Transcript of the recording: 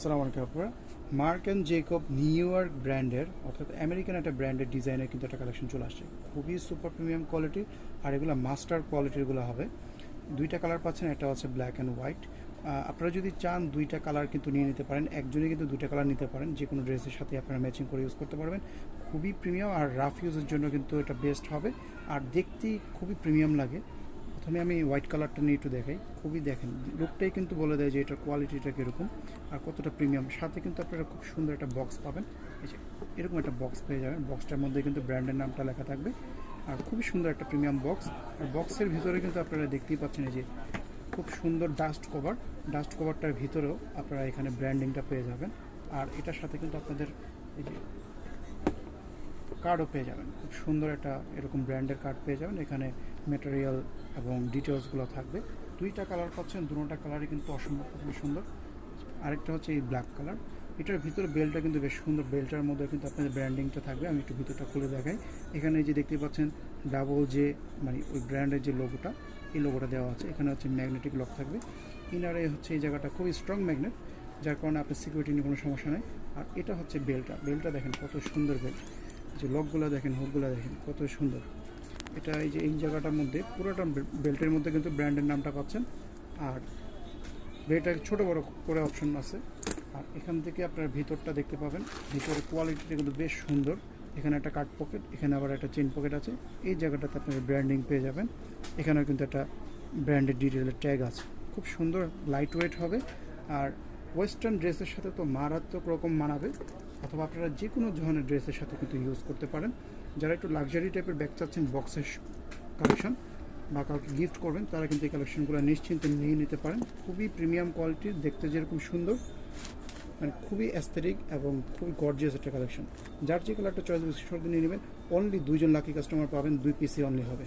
আসসালামু আলাইকুম আপনারা Marc and Jacob New York ব্র্যান্ডের অর্থাৎ আমেরিকান একটা ব্র্যান্ডের ডিজাইনের কিন্তু একটা কালেকশন চলে আসছে। খুবই সুপার প্রিমিয়াম কোয়ালিটি আর এগুলো মাস্টার কোয়ালিটিরগুলো হবে। দুইটা কালার পাচ্ছেন, একটা হচ্ছে ব্ল্যাক অ্যান্ড হোয়াইট আপনারা যদি চান দুইটা কালার কিন্তু নিয়ে নিতে পারেন একজনে কিন্তু দুইটা কালার নিতে পারেন, যে কোনো ড্রেসের সাথে আপনারা ম্যাচিং করে ইউজ করতে পারবেন। খুবই প্রিমিয়াম আর রাফ ইউজের জন্য কিন্তু এটা বেস্ট হবে। আর দেখতেই খুবই প্রিমিয়াম লাগে। প্রথমে আমি হোয়াইট কালারটা নিয়ে একটু দেখাই। খুবই দেখেন লুকটাই কিন্তু বলে দেয় যে এটার কোয়ালিটিটা কীরকম আর কতটা প্রিমিয়াম সাথে কিন্তু আপনারা খুব সুন্দর একটা বক্স পাবেন। এই যে, এরকম একটা বক্স পেয়ে যাবেন। বক্সটার মধ্যে কিন্তু ব্র্যান্ডের নামটা লেখা থাকবে। আর খুবই সুন্দর একটা প্রিমিয়াম বক্স আর বক্সের ভিতরে কিন্তু আপনারা দেখতেই পাচ্ছেন এই যে, খুব সুন্দর ডাস্ট কভার ডাস্ট কভারটার ভিতরেও আপনারা এখানে ব্র্যান্ডিংটা পেয়ে যাবেন। আর এটার সাথে কিন্তু আপনাদের এই যে কার্ডও পেয়ে যাবেন। খুব সুন্দর একটা এরকম ব্র্যান্ডের কার্ড পেয়ে যাবেন। এখানে ম্যাটেরিয়াল এবং ডিটেলসগুলো থাকবে। দুইটা কালার পাচ্ছেন, দুটোটা কালারই কিন্তু অসম্ভব খুবই সুন্দর। আরেকটা হচ্ছে এই ব্ল্যাক কালার এটার ভিতরে বেলটা কিন্তু বেশ সুন্দর। বেলটার মধ্যে কিন্তু আপনাদের ব্র্যান্ডিংটা থাকবে। আমি একটু ভিতরটা খুলে দেখাই। এখানে যে দেখতে পাচ্ছেন ডাবল যে মানে ওই ব্র্যান্ডের যে লোগোটা এই লোগোটা দেওয়া আছে। এখানে হচ্ছে ম্যাগনেটিক লক থাকবে। ইনারে হচ্ছে এই জায়গাটা খুবই স্ট্রং ম্যাগনেট যার কারণে আপনার সিকিউরিটি নিয়ে কোনো সমস্যা নেই। আর এটা হচ্ছে বেলটা বেলটা দেখেন কত সুন্দর বেল্ট যে লকগুলো দেখেন, হুকগুলো দেখেন, কত সুন্দর। এটা এই যে, এই জায়গাটার মধ্যে পুরোটা বেল্টের মধ্যে কিন্তু ব্র্যান্ডের নামটা পাচ্ছেন। আর বেলটার ছোটো বড় করে অপশন আছে। আর এখান থেকে আপনার ভিতরটা দেখতে পাবেন। ভিতরের কোয়ালিটিটা কিন্তু বেশ সুন্দর। এখানে একটা কাট পকেট এখানে আবার একটা চেন পকেট আছে। এই জায়গাটাতে আপনার ব্র্যান্ডিং পেয়ে যাবেন। এখানেও কিন্তু একটা ব্র্যান্ডের ডিটেলের ট্যাগ আছে। খুব সুন্দর লাইট ওয়েট হবে। আর ওয়েস্টার্ন ড্রেসের সাথে তো মারাত্মক রকম মানাবে, অথবা আপনারা যে কোনো ধরনের ড্রেসের সাথে কিন্তু ইউজ করতে পারেন। যারা একটু লাক্সারি টাইপের ব্যাগ চাচ্ছেন বক্সের কালেকশন বা কাউকে গিফট করবেন, তারা কিন্তু এই কালেকশনগুলো নিশ্চিন্তে নিয়ে নিতে পারেন। খুবই প্রিমিয়াম কোয়ালিটির দেখতে যেরকম সুন্দর মানে খুবই অ্যাস্থেটিক এবং খুবই গর্জিয়াস একটা কালেকশন যার যে কালারটা চয়েস বেশি নিয়ে নেবেন। অনলি দুইজন লাকি কাস্টমার পাবেন, দুই পিসি অনলি হবে।